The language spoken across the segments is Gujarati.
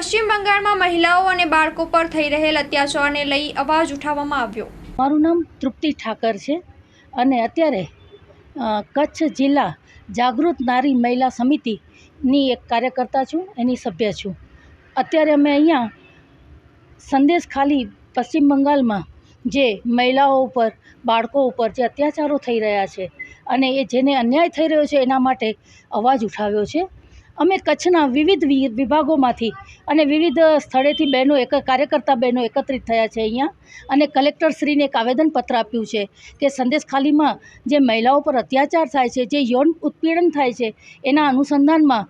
પશ્ચિમ બંગાળમાં મહિલાઓ અને બાળકો પર થઈ રહેલ અત્યાચારને લઈ અવાજ ઉઠાવવામાં આવ્યો. મારું નામ તૃપ્તિ ઠાકર છે અને અત્યારે કચ્છ જિલ્લા જાગૃત નારી મહિલા સમિતિની એક કાર્યકર્તા છું, એની સભ્ય છું. અત્યારે અમે અહીંયા સંદેશ ખાલી પશ્ચિમ બંગાળમાં જે મહિલાઓ ઉપર, બાળકો ઉપર જે અત્યાચારો થઈ રહ્યા છે અને એ જેને અન્યાય થઈ રહ્યો છે એના માટે અવાજ ઉઠાવ્યો છે. અમે કચ્છના વિવિધ વિભાગોમાંથી અને વિવિધ સ્થળેથી બહેનો એક, કાર્યકર્તા બહેનો એકત્રિત થયા છે અહીંયા. અને કલેક્ટરશ્રીને એક આવેદનપત્ર આપ્યું છે કે સંદેશ ખાલીમાં જે મહિલાઓ પર અત્યાચાર થાય છે, જે યૌન ઉત્પીડન થાય છે, એના અનુસંધાનમાં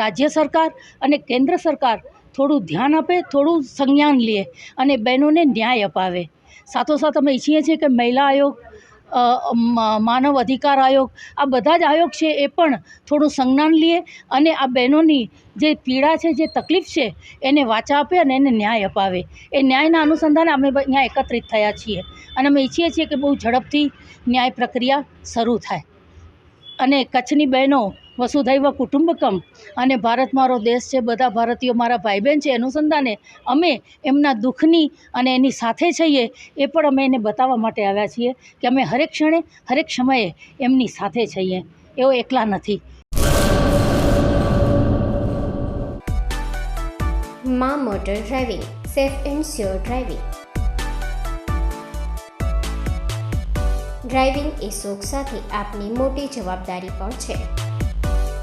રાજ્ય સરકાર અને કેન્દ્ર સરકાર થોડું ધ્યાન આપે, થોડું સંજ્ઞાન લે અને બહેનોને ન્યાય અપાવે. સાથોસાથ અમે ઈચ્છીએ છીએ કે મહિલા આયોગ માનવ અધિકાર આયોગ, આ બધા જ આયોગ છે એ પણ થોડું સંજ્ઞાન લે અને આ બહેનોની જે પીડા છે, જે તકલીફ છે, એને વાચા આપે અને એને ન્યાય અપાવે. એ ન્યાયના અનુસંધાને અમે અહીંયા એકત્રિત થયા છીએ અને અમે ઈચ્છીએ છીએ કે બહુ ઝડપથી ન્યાય પ્રક્રિયા શરૂ થાય. અને કચ્છની બહેનો વસુધૈવ કુટુંબકમ. અને ભારત મારો દેશ છે, બધા ભારતીયો મારા ભાઈ બહેન છે અનુસંધાને અમે એમના દુઃખની અને એની સાથે છીએ એ પણ અમે એને બતાવવા માટે આવ્યા છીએ કે અમે હરેક ક્ષણે, હરેક સમયે એમની સાથે છીએ. એઓ એકલા નથી. મા motor driving, safe and sure driving. Driving એ શોખ સાથે આપની મોટી જવાબદારી પણ છે.